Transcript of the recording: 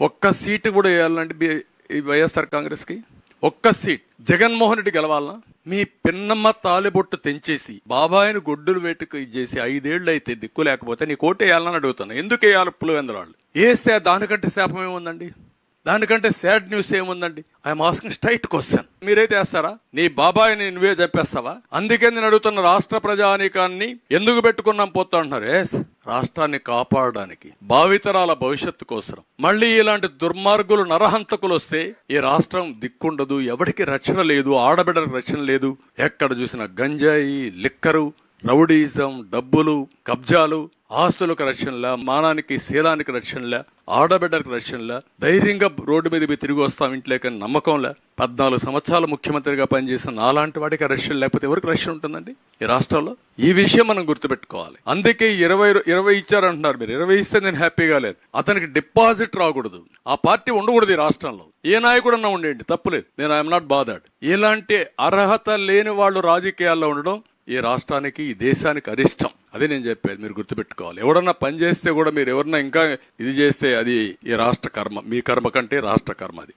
ఒక్క సీటు కూడా వేయాలంటే బి- ఈ వైఎస్ఆర్ కాంగ్రెస్కి. ఒక్క సీట్. జగన్మోహన్ రెడ్డి గెలవాలనా? మీ పిన్నమ్మ తాలిబొట్టు తెంచేసి బాబాయిని గొడ్డులు వేటుకు ఇచ్చేసి ఐదేళ్ళు అయితే దిక్కు లేకపోతే నీ కోట వేయాలని అడుగుతున్నా. ఎందుకు వేయాలి పులివెందరాళ్ళు వేస్తే దానికంటే శాపం ఏముందండి? దానికంటే సాడ్ న్యూస్ ఏముందండి? ఐఎమ్ ఆస్కింగ్ స్ట్రైట్ క్వశ్చన్ మీరైతే వేస్తారా? నీ బాబాయిని నువ్వే చెప్పేస్తావా? అందుకే నేను అడుగుతున్న రాష్ట్ర ప్రజానీకాన్ని ఎందుకు పెట్టుకున్నాం పోతా అంటున్నారు? ఎస్ రాష్ట్రాన్ని కాపాడడానికి భావితరాల భవిష్యత్తు కోసం మళ్ళీ ఇలాంటి దుర్మార్గులు నరహంతకులు వస్తే ఈ రాష్ట్రం దిక్కుండదు ఎవరికి రక్షణ లేదు ఆడబిడ్డలకు రక్షణ లేదు. ఎక్కడ చూసిన గంజాయి లిక్కరు రౌడీజం డబ్బులు కబ్జాలు ఆస్తులకు రక్షణలా మానానికి శీలానికి రక్షణలా ఆడబిడ్డలకు రక్షణలా ధైర్యంగా రోడ్డు మీద మీరు తిరిగి వస్తాం ఇంట్లోకని నమ్మకంలా పద్నాలుగు సంవత్సరాలు ముఖ్యమంత్రిగా పనిచేసిన నాలాంటి వాడికి రక్షణ లేకపోతే ఎవరికి రక్షణ ఉంటుందండి? ఈ రాష్ట్రంలో? ఈ విషయం మనం గుర్తుపెట్టుకోవాలి. అందుకే ఇరవై ఇరవై ఇచ్చారంటున్నారు మీరు. ఇరవై ఇస్తే నేను హ్యాపీగా లేదు అతనికి డిపాజిట్ రాకూడదు. ఆ పార్టీ ఉండకూడదు ఈ రాష్ట్రంలో. ఏ నాయకుడన్నా ఉండేయండి తప్పులేదు. నేను ఐఎమ్ నాట్ బాధాడ్ ఇలాంటి అర్హత లేని వాళ్ళు రాజకీయాల్లో ఉండడం ఈ రాష్ట్రానికి ఈ దేశానికి అరిష్టం. అదే నేను చెప్పేది మీరు గుర్తుపెట్టుకోవాలి. ఎవడన్నా పని చేస్తే కూడా మీరు ఎవరన్నా ఇంకా ఇది చేస్తే అది ఈ రాష్ట్ర కర్మ. మీ కర్మ కంటే రాష్ట్ర కర్మ అది.